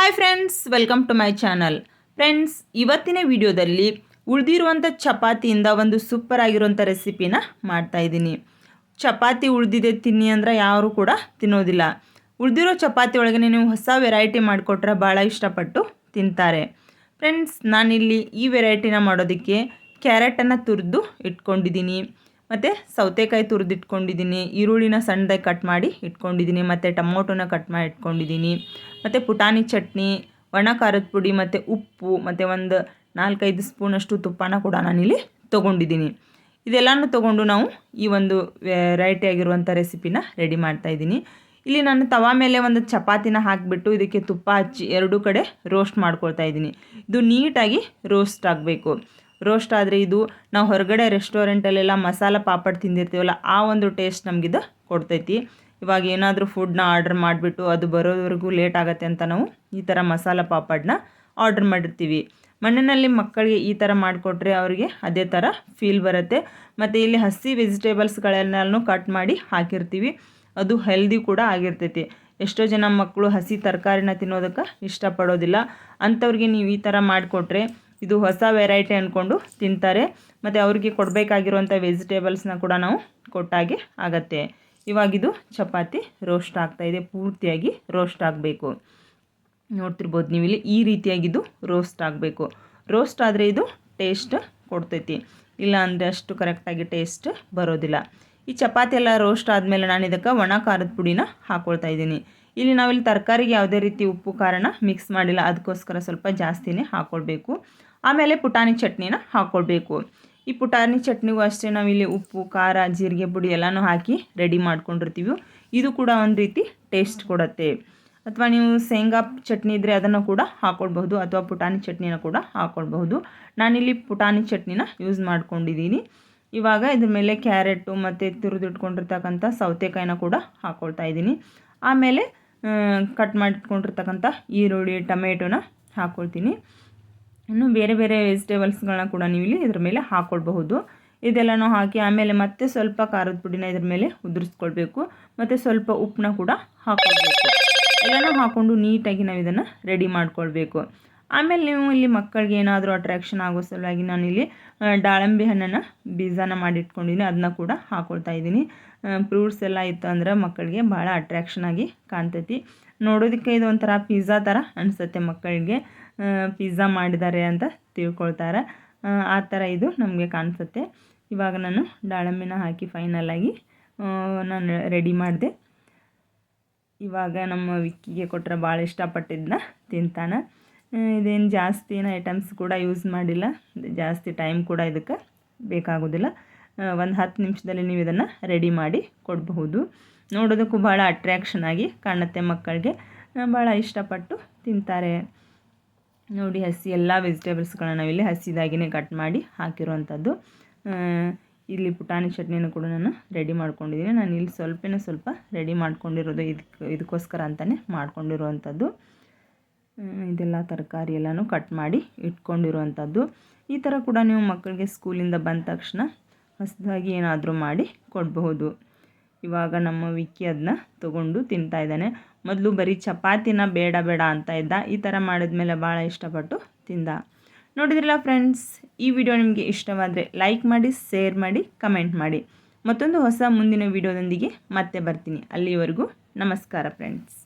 Hi friends welcome to my channel friends ಇವತ್ತಿನ ವಿಡಿಯೋದಲ್ಲಿ ಉಳಿದಿರುವಂಥ ಚಪಾತಿಯಿಂದ ಒಂದು ಸೂಪರ್ ಆಗಿರುವಂಥ ರೆಸಿಪಿನ ಮಾಡ್ತಾಯಿದ್ದೀನಿ ಚಪಾತಿ ಉಳಿದಿದೆ ತಿನ್ನಿ ಅಂದ್ರೆ ಯಾರು ಕೂಡ ತಿನ್ನೋದಿಲ್ಲ. ಉಳಿದಿರೋ ಚಪಾತಿ ಒಳಗೆ ನೀವು ಹೊಸ ವೆರೈಟಿ ಮಾಡಿಕೊಟ್ರೆ ಭಾಳ ಇಷ್ಟಪಟ್ಟು ತಿಂತಾರೆ. ಫ್ರೆಂಡ್ಸ್ ನಾನಿಲ್ಲಿ ಈ ವೆರೈಟಿನ ಮಾಡೋದಕ್ಕೆ ಕ್ಯಾರೆಟನ್ನು ತುರಿದು ಇಟ್ಕೊಂಡಿದ್ದೀನಿ. ಮತ್ತು ಸೌತೆಕಾಯಿ ತುರಿದಿಟ್ಕೊಂಡಿದ್ದೀನಿ, ಈರುಳ್ಳಿನ ಸಣ್ಣದಾಗಿ ಕಟ್ ಮಾಡಿ ಇಟ್ಕೊಂಡಿದ್ದೀನಿ, ಮತ್ತು ಟೊಮೊಟೊನ ಕಟ್ ಮಾಡಿ ಇಟ್ಕೊಂಡಿದ್ದೀನಿ, ಮತ್ತು ಪುಟಾಣಿ ಚಟ್ನಿ, ಒಣ ಖಾರದ ಪುಡಿ, ಮತ್ತು ಉಪ್ಪು, ಮತ್ತು ಒಂದು ನಾಲ್ಕೈದು ಸ್ಪೂನಷ್ಟು ತುಪ್ಪನ ಕೂಡ ನಾನಿಲ್ಲಿ ತೊಗೊಂಡಿದ್ದೀನಿ. ಇದೆಲ್ಲನೂ ತೊಗೊಂಡು ನಾವು ಈ ಒಂದು ವೆರೈಟಿ ಆಗಿರುವಂಥ ರೆಸಿಪಿನ ರೆಡಿ ಮಾಡ್ತಾಯಿದ್ದೀನಿ ಇಲ್ಲಿ ನಾನು ತವಾ ಮೇಲೆ ಒಂದು ಚಪಾತಿನ ಹಾಕಿಬಿಟ್ಟು ಇದಕ್ಕೆ ತುಪ್ಪ ಹಚ್ಚಿ ಎರಡೂ ಕಡೆ ರೋಸ್ಟ್ ಮಾಡ್ಕೊಳ್ತಾ ಇದ್ದೀನಿ. ಇದು ನೀಟಾಗಿ ರೋಸ್ಟ್ ಆಗಬೇಕು. ರೋಸ್ಟ್ ಆದರೆ ಇದು ನಾವು ಹೊರಗಡೆ ರೆಸ್ಟೋರೆಂಟಲ್ಲೆಲ್ಲ ಮಸಾಲ ಪಾಪಡ್ ತಿಂದಿರ್ತೀವಲ್ಲ, ಆ ಒಂದು ಟೇಸ್ಟ್ ನಮಗಿದು ಕೊಡ್ತೈತಿ. ಇವಾಗ ಏನಾದರೂ ಫುಡ್ನ ಆರ್ಡ್ರ್ ಮಾಡಿಬಿಟ್ಟು ಅದು ಬರೋವರೆಗೂ ಲೇಟ್ ಆಗುತ್ತೆ ಅಂತ ನಾವು ಈ ಥರ ಮಸಾಲ ಪಾಪಡ್ನ ಆರ್ಡ್ರ್ ಮಾಡಿರ್ತೀವಿ. ಮಣ್ಣಿನಲ್ಲಿ ಮಕ್ಕಳಿಗೆ ಈ ಥರ ಮಾಡಿಕೊಟ್ರೆ ಅವರಿಗೆ ಅದೇ ಥರ ಫೀಲ್ ಬರುತ್ತೆ. ಮತ್ತು ಇಲ್ಲಿ ಹಸಿ ವೆಜಿಟೇಬಲ್ಸ್ಗಳನ್ನೆಲ್ಲೂ ಕಟ್ ಮಾಡಿ ಹಾಕಿರ್ತೀವಿ. ಅದು ಹೆಲ್ದಿ ಕೂಡ ಆಗಿರ್ತೈತಿ. ಎಷ್ಟೋ ಜನ ಮಕ್ಕಳು ಹಸಿ ತರಕಾರಿನ ತಿನ್ನೋದಕ್ಕೆ ಇಷ್ಟಪಡೋದಿಲ್ಲ. ಅಂಥವ್ರಿಗೆ ನೀವು ಈ ಥರ ಮಾಡಿಕೊಟ್ರೆ ಇದು ಹೊಸ ವೆರೈಟಿ ಅಂದ್ಕೊಂಡು ತಿಂತಾರೆ. ಮತ್ತು ಅವ್ರಿಗೆ ಕೊಡಬೇಕಾಗಿರುವಂಥ ವೆಜಿಟೇಬಲ್ಸ್ನ ಕೂಡ ನಾವು ಕೊಟ್ಟಾಗೆ ಆಗತ್ತೆ. ಇವಾಗಿದು ಚಪಾತಿ ರೋಸ್ಟ್ ಆಗ್ತಾ ಇದೆ. ಪೂರ್ತಿಯಾಗಿ ರೋಸ್ಟ್ ಆಗಬೇಕು. ನೋಡ್ತಿರ್ಬೋದು ನೀವು ಇಲ್ಲಿ ಈ ರೀತಿಯಾಗಿದ್ದು ರೋಸ್ಟ್ ಆಗಬೇಕು. ರೋಸ್ಟ್ ಆದರೆ ಇದು ಟೇಸ್ಟ್ ಕೊಡ್ತೈತಿ. ಇಲ್ಲ ಅಂದರೆ ಅಷ್ಟು ಕರೆಕ್ಟಾಗಿ ಟೇಸ್ಟ್ ಬರೋದಿಲ್ಲ. ಈ ಚಪಾತಿ ಎಲ್ಲ ರೋಸ್ಟ್ ಆದಮೇಲೆ ನಾನು ಇದಕ್ಕೆ ಒಣ ಖಾರದ ಪುಡಿನ ಹಾಕ್ಕೊಳ್ತಾ ಇದ್ದೀನಿ. ಇಲ್ಲಿ ನಾವಿಲ್ಲಿ ತರಕಾರಿಗೆ ಯಾವುದೇ ರೀತಿ ಉಪ್ಪು, ಖಾರನ ಮಿಕ್ಸ್ ಮಾಡಿಲ್ಲ. ಅದಕ್ಕೋಸ್ಕರ ಸ್ವಲ್ಪ ಜಾಸ್ತಿನೇ ಹಾಕ್ಕೊಳ್ಬೇಕು ಆಮೇಲೆ ಪುಟಾಣಿ ಚಟ್ನಿನ ಹಾಕ್ಕೊಳ್ಬೇಕು ಈ ಪುಟಾಣಿ ಚಟ್ನಿಗೂ ಅಷ್ಟೇ ನಾವಿಲ್ಲಿ ಉಪ್ಪು, ಖಾರ, ಜೀರಿಗೆ, ಪುಡಿ ಎಲ್ಲನೂ ಹಾಕಿ ರೆಡಿ ಮಾಡ್ಕೊಂಡಿರ್ತೀವಿ. ಇದು ಕೂಡ ಒಂದು ರೀತಿ ಟೇಸ್ಟ್ ಕೊಡುತ್ತೆ. ಅಥವಾ ನೀವು ಶೇಂಗಾ ಚಟ್ನಿ ಇದ್ದರೆ ಅದನ್ನು ಕೂಡ ಹಾಕ್ಕೊಳ್ಬಹುದು ಅಥವಾ ಪುಟಾಣಿ ಚಟ್ನಿನ ಕೂಡ ಹಾಕ್ಕೊಳ್ಬಹುದು ನಾನಿಲ್ಲಿ ಪುಟಾಣಿ ಚಟ್ನಿನ ಯೂಸ್ ಮಾಡ್ಕೊಂಡಿದ್ದೀನಿ ಇವಾಗ ಇದ್ರ ಮೇಲೆ ಕ್ಯಾರೆಟು ಮತ್ತು ತುರಿದಿಟ್ಕೊಂಡಿರ್ತಕ್ಕಂಥ ಸೌತೆಕಾಯಿನ ಕೂಡ ಹಾಕ್ಕೊಳ್ತಾ ಇದ್ದೀನಿ ಆಮೇಲೆ ಕಟ್ ಮಾಡಿಟ್ಕೊಂಡಿರ್ತಕ್ಕಂಥ ಈರುಳ್ಳಿ, ಟೊಮೆಟೊನ ಹಾಕ್ಕೊಳ್ತೀನಿ ಇನ್ನು ಬೇರೆ ಬೇರೆ ವೆಜಿಟೇಬಲ್ಸ್ಗಳನ್ನ ಕೂಡ ನೀವು ಇಲ್ಲಿ ಇದ್ರ ಮೇಲೆ ಹಾಕ್ಕೊಳ್ಬಹುದು ಇದೆಲ್ಲನೂ ಹಾಕಿ ಆಮೇಲೆ ಮತ್ತೆ ಸ್ವಲ್ಪ ಖಾರದ ಪುಡಿನ ಇದ್ರ ಮೇಲೆ ಉದುರಿಸ್ಕೊಳ್ಬೇಕು. ಮತ್ತು ಸ್ವಲ್ಪ ಉಪ್ಪನ್ನ ಕೂಡ ಹಾಕ್ಕೊಳ್ಬೇಕು ಎಲ್ಲನೂ ಹಾಕ್ಕೊಂಡು ನೀಟಾಗಿ ನಾವು ಇದನ್ನು ರೆಡಿ ಮಾಡ್ಕೊಳ್ಬೇಕು. ಆಮೇಲೆ ನೀವು ಇಲ್ಲಿ ಮಕ್ಕಳಿಗೆ ಏನಾದರೂ ಅಟ್ರಾಕ್ಷನ್ ಆಗೋ ಸಲುವಾಗಿ ನಾನಿಲ್ಲಿ ದಾಳಿಂಬೆ ಹಣ್ಣನ್ನು ಬೀಜನ ಮಾಡಿಟ್ಕೊಂಡಿದ್ದೀನಿ ಅದನ್ನ ಕೂಡ ಹಾಕ್ಕೊಳ್ತಾ ಇದ್ದೀನಿ. ಫ್ರೂಟ್ಸ್ ಎಲ್ಲ ಇತ್ತು ಅಂದ್ರೆ ಮಕ್ಕಳಿಗೆ ಭಾಳ ಅಟ್ರಾಕ್ಷನ್ ಆಗಿ ಕಾಣ್ತೈತಿ. ನೋಡೋದಕ್ಕೆ ಇದು ಒಂಥರ ಪಿಜ್ಜಾ ಥರ ಅನಿಸುತ್ತೆ ಮಕ್ಕಳಿಗೆ. ಪಿಜ್ಜಾ ಮಾಡಿದ್ದಾರೆ ಅಂತ ತಿಳ್ಕೊಳ್ತಾರೆ. ಆ ಥರ ಇದು ನಮಗೆ ಕಾಣಿಸುತ್ತೆ. ಇವಾಗ ನಾನು ದಾಳಂಬಿನ ಹಾಕಿ ಫೈನಲಾಗಿ ನಾನು ರೆಡಿ ಮಾಡಿದೆ. ಇವಾಗ ನಮ್ಮ ವಿಕ್ಕಿಗೆ ಕೊಟ್ಟರೆ ಭಾಳ ಇಷ್ಟಪಟ್ಟಿದ್ದನ್ನ ತಿಂತಾನೆ. ಇದೇನು ಜಾಸ್ತಿ ಏನು ಐಟಮ್ಸ್ ಕೂಡ ಯೂಸ್ ಮಾಡಿಲ್ಲ. ಜಾಸ್ತಿ ಟೈಮ್ ಕೂಡ ಇದಕ್ಕೆ ಬೇಕಾಗೋದಿಲ್ಲ. ಒಂದು ಹತ್ತು ನಿಮಿಷದಲ್ಲಿ ನೀವು ಇದನ್ನು ರೆಡಿ ಮಾಡಿ ಕೊಡಬಹುದು. ನೋಡೋದಕ್ಕೂ ಭಾಳ ಅಟ್ರ್ಯಾಕ್ಷನ್ ಆಗಿ ಕಾಣುತ್ತೆ ಮಕ್ಕಳಿಗೆ. ಭಾಳ ಇಷ್ಟಪಟ್ಟು ತಿಂತಾರೆ. ನೋಡಿ, ಹಸಿ ಎಲ್ಲ ವೆಜಿಟೇಬಲ್ಸ್ಗಳನ್ನ ನಾವಿಲ್ಲಿ ಹಸಿದಾಗಿನೇ ಕಟ್ ಮಾಡಿ ಹಾಕಿರುವಂಥದ್ದು ಇಲ್ಲಿ ಪುಟಾಣಿ ಚಟ್ನಿಯನ್ನು ಕೂಡ ನಾನು ರೆಡಿ ಮಾಡ್ಕೊಂಡಿದ್ದೀನಿ ನಾನು ಇಲ್ಲಿ ಸ್ವಲ್ಪನೇ ಸ್ವಲ್ಪ ರೆಡಿ ಮಾಡ್ಕೊಂಡಿರೋದು ಇದಕ್ಕೆ ಇದಕ್ಕೋಸ್ಕರ ಅಂತಲೇ ಮಾಡ್ಕೊಂಡಿರುವಂಥದ್ದು ಇದೆಲ್ಲ ತರಕಾರಿ ಎಲ್ಲನೂ ಕಟ್ ಮಾಡಿ ಇಟ್ಕೊಂಡಿರುವಂಥದ್ದು ಈ ಥರ ಕೂಡ ನೀವು ಮಕ್ಕಳಿಗೆ ಸ್ಕೂಲಿಂದ ಬಂದ ತಕ್ಷಣ ಹೊಸದಾಗಿ ಏನಾದರೂ ಮಾಡಿ ಕೊಡಬಹುದು. ಇವಾಗ ನಮ್ಮ ವಿಕ್ಕಿ ಅದನ್ನ ತೊಗೊಂಡು ತಿಂತಾ ಇದ್ದಾನೆ. ಮೊದಲು ಬರೀ ಚಪಾತಿನ ಬೇಡ ಬೇಡ ಅಂತ ಇದ್ದ. ಈ ಥರ ಮಾಡಿದ್ಮೇಲೆ ಭಾಳ ಇಷ್ಟಪಟ್ಟು ತಿಂದ. ನೋಡಿದ್ರಲ್ಲ ಫ್ರೆಂಡ್ಸ್ ಈ ವಿಡಿಯೋ ನಿಮಗೆ ಇಷ್ಟವಾದರೆ ಲೈಕ್ ಮಾಡಿ ಶೇರ್ ಮಾಡಿ ಕಮೆಂಟ್ ಮಾಡಿ. ಮತ್ತೊಂದು ಹೊಸ ಮುಂದಿನ ವಿಡಿಯೋದೊಂದಿಗೆ ಮತ್ತೆ ಬರ್ತೀನಿ. ಅಲ್ಲಿವರೆಗೂ ನಮಸ್ಕಾರ ಫ್ರೆಂಡ್ಸ್